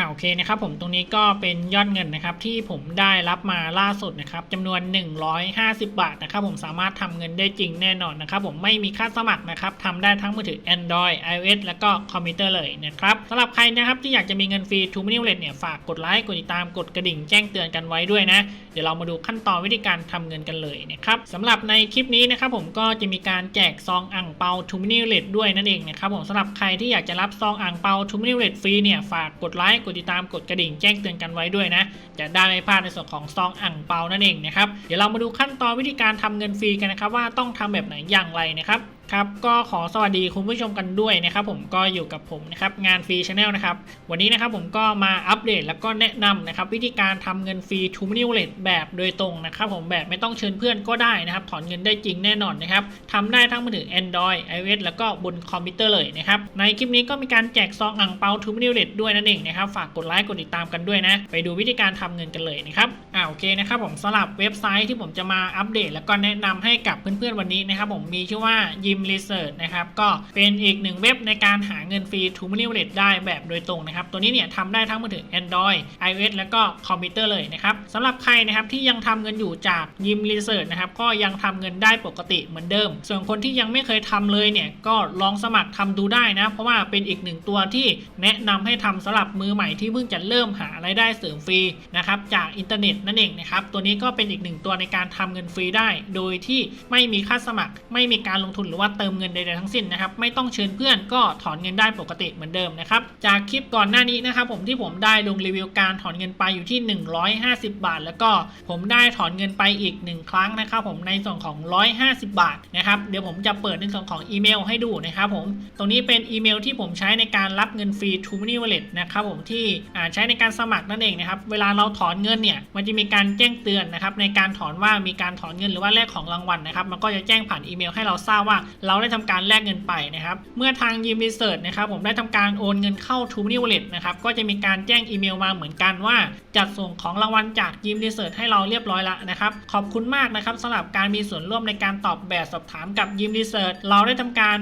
อ่าโอเคนะครับผมตรงนี้ก็เป็นยอดเงินนะครับที่ผมได้รับมาล่าสุดนะครับจำนวน 150 บาทนะครับผมสามารถทำเงินได้จริงแน่นอนนะครับผมไม่มีค่าสมัครนะครับทำได้ทั้งมือถือ Android iOS แล้วก็คอมพิวเตอร์เลยนะครับสำหรับใครนะครับที่อยากจะมีเงินฟรี True Money Wallet เนี่ยฝากกดไลค์กดติดตามกดกระดิ่งแจ้งเตือนกันไว้ด้วยนะเดี๋ยวเรามาดูขั้นตอนวิธีการทำเงินกันเลยนะครับสำหรับในคลิปนี้นะครับผมก็จะมีการแจกซองอ่างเปา True Money Wallet ด้วยนั่นเองนะครับผมสำหรับใครที่อยากจะรับซองอ่างเปา True Money Wallet ฟรีเนี่ยฝากกดไลค์กดติดตามกดกระดิ่งแจ้งเตือนกันไว้ด้วยนะ จะได้ไม่พลาดในส่วนของซองอ่างเปานั่นเองนะครับ เดี๋ยวเรามาดูขั้นตอนวิธีการทำเงินฟรีกันนะครับว่าต้องทำแบบไหนอย่างไรนะครับ ครับก็ขอสวัสดีคุณผู้ชมกันด้วยนะครับผมก็อยู่กับผมนะครับงานฟรีชาแนลนะครับวันนี้นะครับผมก็มาอัปเดตแล้วก็แนะนำนะครับวิธีการทำเงินฟรี True Money Wallet แบบโดยตรงนะครับผมแบบไม่ต้องเชิญเพื่อนก็ได้นะครับถอนเงินได้จริงแน่นอนนะครับทำได้ทั้งมือถือ Android iOS แล้วก็บนคอมพิวเตอร์เลยนะครับในคลิปนี้ก็มีการแจกซองอ่างเปา True Money Wallet ด้วยนั่นเองนะครับฝากกดไลค์กดติดตามกันด้วยนะไปดูวิธีการทำเงินกันเลยนะครับอ่าโอเคนะครับผมสำหรับเว็บไซต์ที่ผมจะมาอัปเดต แล้วก็แนะนำให้กับเพื่อนๆวันนี้นะครับผมมีชื่อว่า Yim Research นะครับก็เป็นอีกหนึ่งเว็บในการหาเงินฟรี True Money Wallet ได้แบบโดยตรงนะครับ ตัวนี้เนี่ยทำได้ทั้งมือถือ Android iOS แล้วก็คอมพิวเตอร์เลยนะครับสำหรับใครนะครับที่ยังทำเงินอยู่จาก Yim Research นะครับก็ยังทำเงินได้ปกติเหมือนเดิม ส่วนคนที่ยังไม่เคยทำเลยเนี่ยก็ลองสมัครทำดูได้นะ เพราะว่าเป็นอีกหนึ่งตัวที่แนะนำให้ทำสำหรับมือใหม่ที่เพิ่งจะเริ่มหารายได้เสริมฟรีนะครับจากอินเทอร์เน็ตนั่นเองนะครับตัวนี้ก็เป็นอีกหนึ่งตัวในการทำเงินฟรีได้ โดยที่ไม่มีค่าสมัคร ไม่มีการลงทุนหรือว่าเติมเงินใดๆทั้งสิ้นนะครับ ไม่ต้องเชิญเพื่อนก็ถอนเงินได้ปกติเหมือนเดิมนะครับ จากคลิปก่อนหน้านี้นะครับผมที่ผมได้ลงรีวิวการถอนเงินไปอยู่ที่ 150 บาท แล้วก็ผมได้ถอนเงินไปอีก 1 ครั้งนะครับผมในส่วนของ 150 บาทนะครับเดี๋ยวผมจะเปิดในส่วนของอีเมลให้ดูนะครับผมตรงนี้เป็นอีเมลที่ผมใช้ในการรับเงินฟรี True Money Wallet นะครับผมที่ใช้ในการสมัครนั่นเองนะครับเวลาเราถอนเงินเนี่ยมันจะมีการแจ้งเตือนนะครับในการถอนว่ามีการถอนเงินหรือว่าแลกของรางวัลนะครับมันก็จะแจ้งผ่านอีเมลให้เราทราบว่าเราได้ทำการแลกเงินไปนะครับ เมื่อทางยิมรีเสิร์ชนะครับผมได้ทำการโอนเงินเข้า True Money Wallet นะครับก็จะมีการแจ้งอีเมลมาเหมือนกันว่าจัดส่งของรางวัลจากยิมรีเสิร์ชให้เราเรียบร้อยแล้วนะครับ ขอบคุณมากนะครับสำหรับการมีส่วนร่วมในการตอบแบบสอบถามกับยิมรีเสิร์ชเราได้ทำการ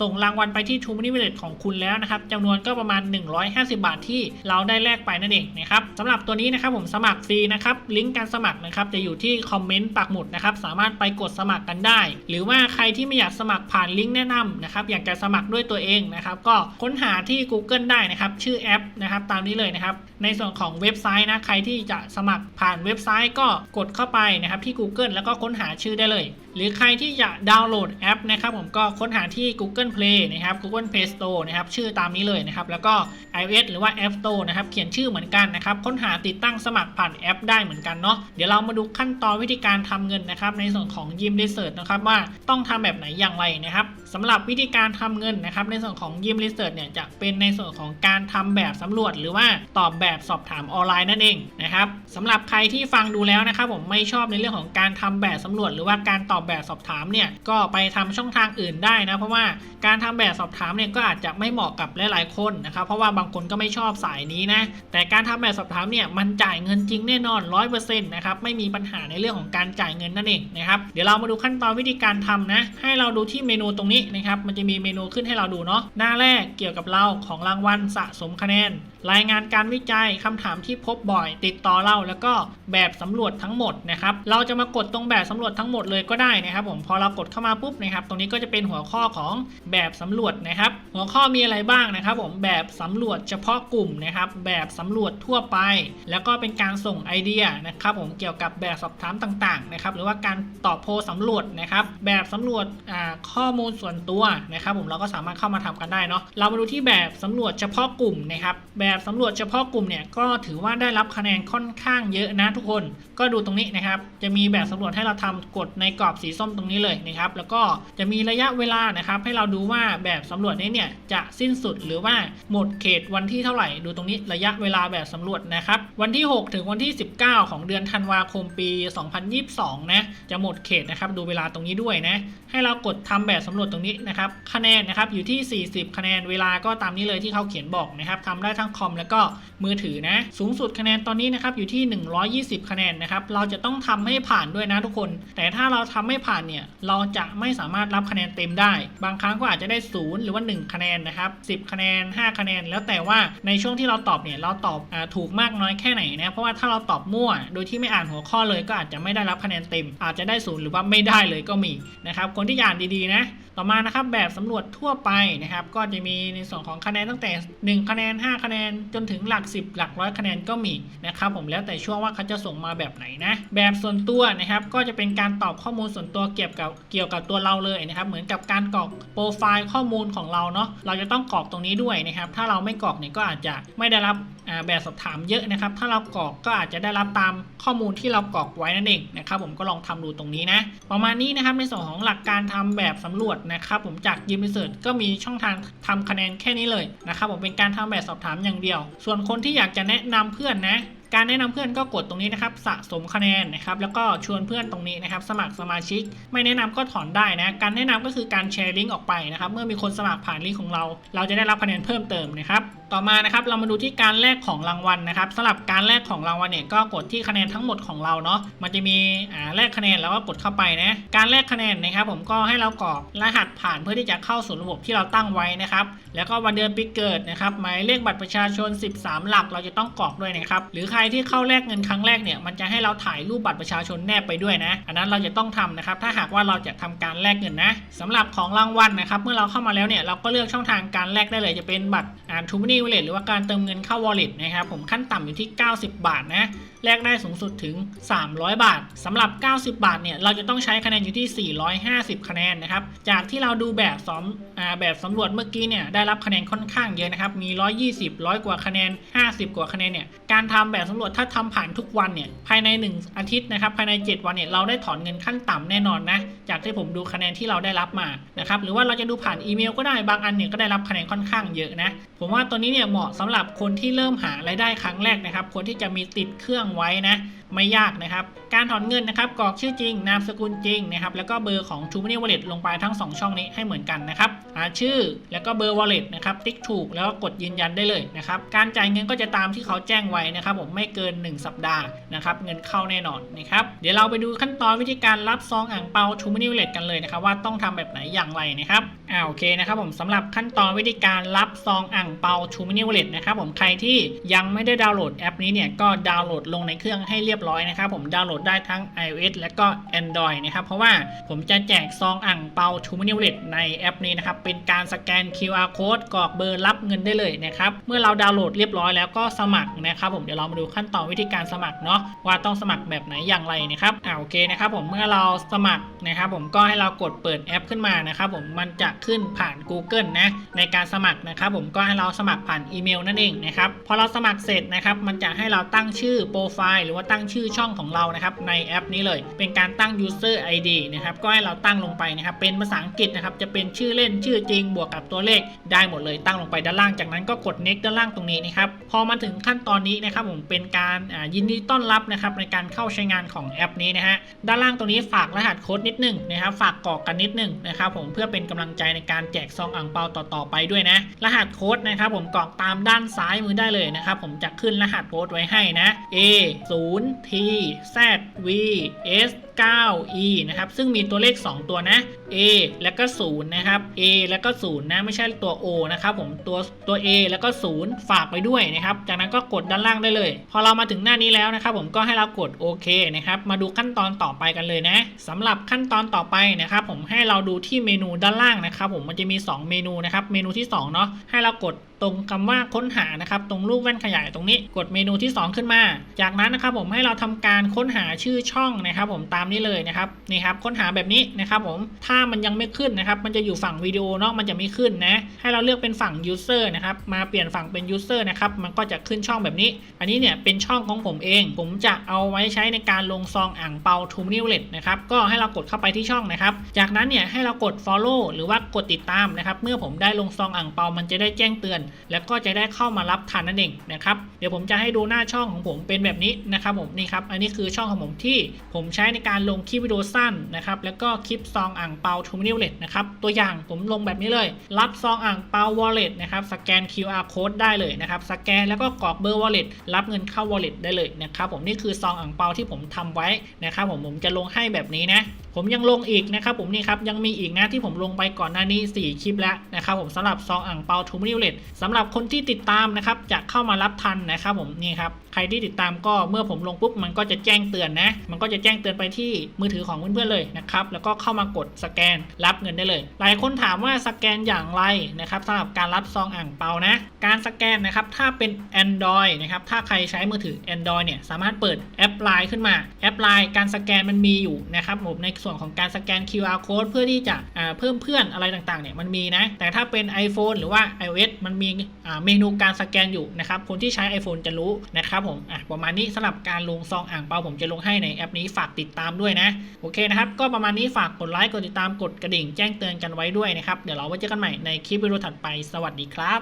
ส่งรางวัลไปที่ True Money Wallet ของคุณแล้วนะครับจำนวนก็ประมาณ 150 บาทที่เราได้แลกไปนั่นเองนะครับสำหรับตัวนี้นะครับผมสมัครฟรีนะครับลิงก์การสมัครนะครับจะอยู่ที่คอมเมนต์ปักหมุดนะครับสามารถไปกดสมัครกันได้ หรือว่าใครที่ไม่อยากสมัครผ่านลิงก์แนะนำนะครับอยากจะสมัครด้วยตัวเองนะครับก็ค้นหาที่ Google ได้นะครับชื่อแอปนะครับตามนี้เลยนะครับในส่วนของเว็บไซต์นะใครที่จะสมัครผ่านเว็บไซต์ก็กดเข้าไปนะครับที่ Google แล้วก็ค้นหาชื่อได้เลยหรือใครที่จะดาวน์โหลดแอปนะครับผมก็ค้นหาที่ Google Play นะครับ Google Play Store นะครับชื่อตามนี้เลยนะครับ แล้วก็ iOS หรือว่า App Store นะครับเขียนชื่อเหมือนกันนะครับ ค้นหาติดตั้งสมัครผ่านแอปได้เหมือนกันเนาะเดี๋ยวเรามาดูขั้นตอนวิธีการทำเงินนะครับ ในส่วนของยิม Research นะครับว่าต้องทำแบบไหนอย่างไรนะครับสำหรับวิธีการทำเงินนะครับ ในส่วนของยิม Research เนี่ยจะเป็นในส่วนของการทำแบบสำรวจ หรือว่าตอบแบบสอบถามออนไลน์นั่นเองนะครับสำหรับใครที่ฟังดูแล้วนะครับผมไม่ชอบในเรื่องของการทำแบบสำรวจ หรือว่าการตอบแบบสอบถามเนี่ยก็ไปทำช่องทางอื่นได้นะเพราะว่าการทำแบบสอบถามเนี่ยก็อาจจะไม่เหมาะกับหลายๆคนนะครับเพราะว่าบางคนก็ไม่ชอบสายนี้นะแต่การทำแบบสอบถามเนี่ยมันจ่ายเงินจริงแน่นอน100%นะครับไม่มีปัญหาในเรื่องของการจ่ายเงินนั่นเองนะครับเดี๋ยวเรามาดูขั้นตอนวิธีการทำนะให้เราดูที่เมนูตรงนี้นะครับมันจะมีเมนูขึ้นให้เราดูเนาะหน้าแรกเกี่ยวกับเราของรางวัลสะสมคะแนน รายงานการวิจัยคำถามที่พบบ่อย ติดต่อเราแล้วก็แบบสำรวจทั้งหมดนะครับเราจะมากดตรงแบบสำรวจทั้งหมดเลยก็ได้นะครับ ผมพอเรากดเข้ามาปุ๊บนะครับ ตรงนี้ก็จะเป็นหัวข้อของแบบสำรวจนะครับ หัวข้อมีอะไรบ้างนะครับ ผมแบบสำรวจเฉพาะกลุ่มนะครับ แบบสำรวจทั่วไป แล้วก็เป็นการส่งไอเดียนะครับ ผมเกี่ยวกับแบบสอบถามต่างๆนะครับ หรือว่าการตอบโพลสำรวจนะครับ แบบสำรวจข้อมูลส่วนตัวนะครับ ผมเราก็สามารถเข้ามาทำกันได้เนาะเรามาดูที่แบบสำรวจเฉพาะกลุ่มนะครับ แบบสำรวจเฉพาะกลุ่มเนี่ยก็ถือว่าได้รับคะแนนค่อนข้างเยอะนะทุกคน ก็ดูตรงนี้นะครับ จะมีแบบสำรวจให้เราทำกดในกรอบสีส้มตรงนี้เลยนะครับแล้วก็จะมีระยะเวลานะครับให้เราดูว่าแบบสำรวจนี้เนี่ยจะสิ้นสุดหรือว่าหมดเขตวันที่เท่าไหร่ดูตรงนี้ระยะเวลาแบบสำรวจนะครับวันที่ 6 ถึงวันที่ 19 ของเดือนธันวาคมปี 2022 นะจะหมดเขตนะครับดูเวลาตรงนี้ด้วยนะให้เรากดทำแบบสำรวจตรงนี้นะครับคะแนนนะครับอยู่ที่ 40 คะแนนเวลาก็ตามนี้เลยที่เขาเขียนบอกนะครับทำได้ทั้งคอมแล้วก็มือถือนะสูงสุดคะแนนตอนนี้นะครับอยู่ที่ 120 คะแนนนะครับเราจะต้องทำให้ผ่านด้วยนะทุกคน แต่ถ้าเราทำไม่ผ่านเนี่ยเราจะไม่สามารถรับคะแนนเต็มได้ บางครั้งก็อาจจะได้ 0 หรือว่า 1 คะแนนนะครับ10 คะแนน 5 คะแนน แล้วแต่ว่าในช่วงที่เราตอบเนี่ยเราตอบอถูกมากน้อยแค่ไหนนะเพราะว่าถ้าเราตอบมั่ว โดยที่ไม่อ่านหัวข้อเลยก็อาจจะไม่ได้รับคะแนนเต็ม อาจจะได้ศูนย์หรือว่าไม่ได้เลยก็มีนะครับคนที่อ่านดีๆนะต่อมานะครับแบบสำรวจทั่วไปนะครับก็จะมีในส่วนของคะแนนตั้งแต่ 1 คะแนน 5 คะแนนจนถึงหลัก 10 หลักร้อยคะแนนก็มีนะครับผมแล้วแต่ช่วงว่าเขาจะส่งมาแบบไหนนะแบบส่วนตัวนะครับก็จะเป็นการตอบข้อมูลส่วนตัวเกี่ยวกับเกี่ยวกับตัวเราเลยนะครับ เหมือนกับการกรอกโปรไฟล์ข้อมูลของเราเนาะเราจะต้องกรอกตรงนี้ด้วยนะครับ ถ้าเราไม่กรอกเนี่ยก็อาจจะไม่ได้รับแบบสอบถามเยอะนะครับ ถ้าเรากรอกก็อาจจะได้รับตามข้อมูลที่เรากรอกไว้นั่นเองนะครับผมก็ลองทำดูตรงนี้นะ ประมาณนี้นะครับในส่วนของหลักการทำแบบสำรวจนะครับผมจากยิมรีเสิร์ชก็มีช่องทางทำคะแนนแค่นี้เลยนะครับผมเป็นการทำแบบสอบถามอย่างเดียว ส่วนคนที่อยากจะแนะนำเพื่อนนะ การแนะนำเพื่อนก็กดตรงนี้นะครับสะสมคะแนนนะครับแล้วก็ชวนเพื่อนตรงนี้นะครับสมัครสมาชิก ไม่แนะนำก็ถอนได้นะการแนะนำก็คือการแชร์ลิงก์ออกไปนะครับเมื่อมีคนสมัครผ่านลิงก์ของเรา เราจะได้รับคะแนนเพิ่มเติมนะครับ ต่อมานะครับเรามาดูที่การแลกของรางวัลนะครับสำหรับการแลกของรางวัลเนี่ยก็กดที่คะแนนทั้งหมดของเราเนาะมันจะมีอ่าแลกคะแนนแล้วก็กดเข้าไปนะการแลกคะแนนนะครับ ผมก็ให้เรากรอกรหัสผ่านเพื่อที่จะเข้าสู่ระบบที่เราตั้งไว้นะครับ แล้วก็วันเดือนปีเกิดนะครับหมายเลขบัตรประชาชน 13 หลักเราจะต้องกรอกด้วยนะครับหรือใครที่เข้าแลกเงินครั้งแรกเนี่ยมันจะให้เราถ่ายรูปบัตรประชาชนแนบไปด้วยนะ อันนั้นเราจะต้องทำนะครับถ้าหากว่าเราจะทำการแลกเงินนะสำหรับของรางวัลนะครับเมื่อเราเข้ามาแล้วเนี่ยเราก็เลือกช่องทางการแลกได้เลยจะเป็นบัตรอ่าทูมินีวอลเล็ตหรือว่าการเติมเงินเข้าวอลเล็ตนะครับผมขั้นต่ำอยู่ที่ 90 บาทนะแลกได้สูงสุดถึง 300 บาทสำหรับ 90 บาทเนี่ยเราจะต้องใช้คะแนนอยู่ที่ 450 คะแนนนะครับจากที่เราดูแบบสอมอแบบสำรวจเมื่อกี้เนี่ยได้รับคะแนนค่อนข้างเยอะนะครับมี 120 100 กว่าคะแนน 50 กว่าคะแนนเนี่ยการทำแบบสำรวจถ้าทำผ่านทุกวันเนี่ยภายใน 1 อาทิตย์นะครับภายใน 7 วันเนี่ยเราได้ถอนเงินขั้นต่ำแน่นอนนะจากที่ผมดูคะแนนที่เราได้รับมานะครับหรือว่าเราจะดูผ่านอีเมลก็ได้บางอันเนี่ยก็ได้รับคะแนนค่อนข้างเยอะนะผมว่าตัวนี้เนี่ยเหมาะสำหรับคนที่เริ่มหารายได้ครั้งแรกนะครับคนที่จะมีติดเครื่องไว้นะ ไม่ยากนะครับ การถอนเงินนะครับกรอกชื่อจริง นามสกุลจริงนะครับ แล้วก็เบอร์ของ t r u e Money Wallet ลงไปทั้ง 2 ช่องนี้ให้เหมือนกันนะครับหาชื่อแล้วก็เบอร์ Wallet นะครับ ติ๊กถูกแล้วก็กดยืนยันได้เลยนะครับ การจ่ายเงินก็จะตามที่เขาแจ้งไว้นะครับ ผมไม่เกิน 1 สัปดาห์นะครับ เงินเข้าแน่นอนนะครับ เดี๋ยวเราไปดูขั้นตอนวิธีการรับซองอ่างเปา t r u e Money Wallet กันเลยนะครับว่าต้องทำแบบไหนอย่างไรนะครับอ่าโอเคนะครับผมสำหรับขั้นตอนวิธีการรับซองอ่างเปา t r u e Money Wallet นะครับผมใครที่ยังไม่ได้ดาวน์โหลดแอปนี้เนี่ยก็ดาวน์โหลดลงในเครื่องให้เรียบร้อยนะครับผมดาวน์โหลดได้ทั้ง iOS และก็ Android นะครับเพราะว่าผมจะแจกซองอ่างเปา t r u e Money Wallet ในแอปนี้นะครับเป็นการสแกน QR code กรอกเบอร์รับเงินได้เลยนะครับเมื่อเราดาวน์โหลดเรียบร้อยแล้วก็สมัครนะครับผมเดี๋ยวเรามาดูขั้นตอนวิธีการสมัครเนาะว่าต้องสมัครแบบไหนอย่างไรนะครับอ่าโอเคนะครับผมเมื่อเราสมัครนะครับผมก็ให้เรากดเปิดแอปขึ้นมานะครับผมมันจะขึ้นผ่าน Google นะในการสมัครนะครับผมก็ให้เราสมัครผ่านอีเมลนั่นเองนะครับพอเราสมัครเสร็จนะครับมันจะให้เราตั้งชื่อโปรฟล์หรือว่าตั้งชื่อช่องของเรานะครับในแอปนี้เลย เป็นการตั้ง user ID นะครับก็ให้เราตั้งลงไปนะครับเป็นภาษาอังกฤษนะครับจะเป็นชื่อเล่นชื่อจริงบวกกับตัวเลขได้หมดเลยตั้งลงไปด้านล่างจากนั้นก็กด next ด้านล่างตรงนี้นะครับพอมาถึงขั้นตอนนี้นะครับผมเป็นการยินดีต้อนรับนะครับในการเข้าใช้งานของแอปนี้นะฮะด้านล่างตรงนี้ฝากรหัสโค้ดนิดนึงนะครับฝากกรอกกันนิดนึงนะครับผมเพื่อเป็นกำลังใจในการแจกซองอ่างเปาต่อๆไปด้วยนะ รหัสโค้ดนะครับผมกรอกตามด้านซ้ายมือได้เลยนะครับผมจะขึ้นรหัสโค้ดไว้ให้นะ A 0 T Z V S 9 E นะครับซึ่งมีตัวเลข 2 ตัวนะ A แล้วก็0นะครับ A แล้วก็0นะไม่ใช่ตัว O นะครับผมตัวตัว A แล้วก็ 0 ฝากไปด้วยนะครับ จากนั้นก็กดด้านล่างได้เลย พอเรามาถึงหน้านี้แล้วนะครับผมก็ให้เรากดโอเคนะครับมาดูขั้นตอนต่อไปกันเลยนะสำหรับขั้นตอนต่อไปนะครับผมให้เราดูที่เมนูด้านล่างนะครับผมมันจะมี 2 เมนูนะครับเมนูที่2เนาะให้เรากดตรงคำว่าค้นหานะครับตรงรูปแว่นขยายตรงนี้กดเมนูที่ 2 ขึ้นมา จากนั้นนะครับผมให้เราทำการค้นหาชื่อช่องนะครับผมตามนี้เลยนะครับนี่ครับค้นหาแบบนี้นะครับผมถ้ามันยังไม่ขึ้นนะครับมันจะอยู่ฝั่งวิดีโอเนาะมันจะไม่ขึ้นนะให้เราเลือกเป็นฝั่ง user นะครับมาเปลี่ยนฝั่งเป็น user นะครับมันก็จะขึ้นช่องแบบนี้ อันนี้เนี่ยเป็นช่องของผมเอง ผมจะเอาไว้ใช้ในการลงซองอ่างเปาทูมิวเลตนะครับก็ให้เรากดเข้าไปที่ช่องนะครับจากนั้นเนี่ยให้เรากด follow หรือว่ากดติดตามนะครับเมื่อผมได้ลงซองอ่างเปามันจะได้แจ้งเตือน แล้วก็จะได้เข้ามารับทันนั่นเองนะครับเดี๋ยวผมจะให้ดูหน้าช่องของผมเป็นแบบนี้นะครับผมนี่ครับอันนี้คือช่องของผมที่ผมใช้ในการการลงคลิปวิดีโอสั้นนะครับแล้วก็คลิปซองอ่างเปาทูมินิวเลตนะครับตัวอย่างผมลงแบบนี้เลย รับซองอ่างเปาวอลเล็ตนะครับสแกน QR code ได้เลยนะครับสแกนแล้วก็กรอกเบอร์วอลเล็ตรับเงินเข้าวอลเล็ตได้เลยนะครับผมนี่คือซองอ่างเปาที่ผมทำไว้นะครับผมผมจะลงให้แบบนี้นะ ผมยังลงอีกนะครับผมนี่ครับยังมีอีกนะที่ผมลงไปก่อนหน้านี้ 4 คลิปแล้วนะครับผมสำหรับซองอ่างเปาทูมินิวเลตสำหรับคนที่ติดตามนะครับจะเข้ามารับทันนะครับผมนี่ครับใครที่ติดตามก็เมื่อผมลงปุ๊บมันก็จะแจ้งเตือนนะ มันก็จะแจ้งเตือนไปที่มือถือของเพื่อนๆเลยนะครับแล้วก็เข้ามากดสแกนรับเงินได้เลย หลายคนถามว่าสแกนอย่างไรนะครับสำหรับการรับซองอ่างเปานะ การสแกนนะครับถ้าเป็น Android นะครับถ้าใครใช้มือถือ Android เนี่ยสามารถเปิดแอป Line ขึ้นมาแอป Line การสแกนมันมีอยู่นะครับผมในส่วนของการสแกน QR code เพื่อที่จะเพิ่มเพื่อนอะไรต่างๆเนี่ยมันมีนะ แต่ถ้าเป็น iPhone หรือว่า iOS มันมีเมนูการสแกนอยู่นะครับคนที่ใช้ iPhone จะรู้นะครับผมอะประมาณนี้สำหรับการลงซองอ่างเปาผมจะลงให้ในแอปนี้ฝากติดตามด้วยนะโอเคนะครับก็ประมาณนี้ฝากกดไลค์กดติดตามกดกระดิ่งแจ้งเตือนกันไว้ด้วยนะครับเดี๋ยวเราไว้เจอกันใหม่ในคลิปวิดีโอถัดไปสวัสดีครับ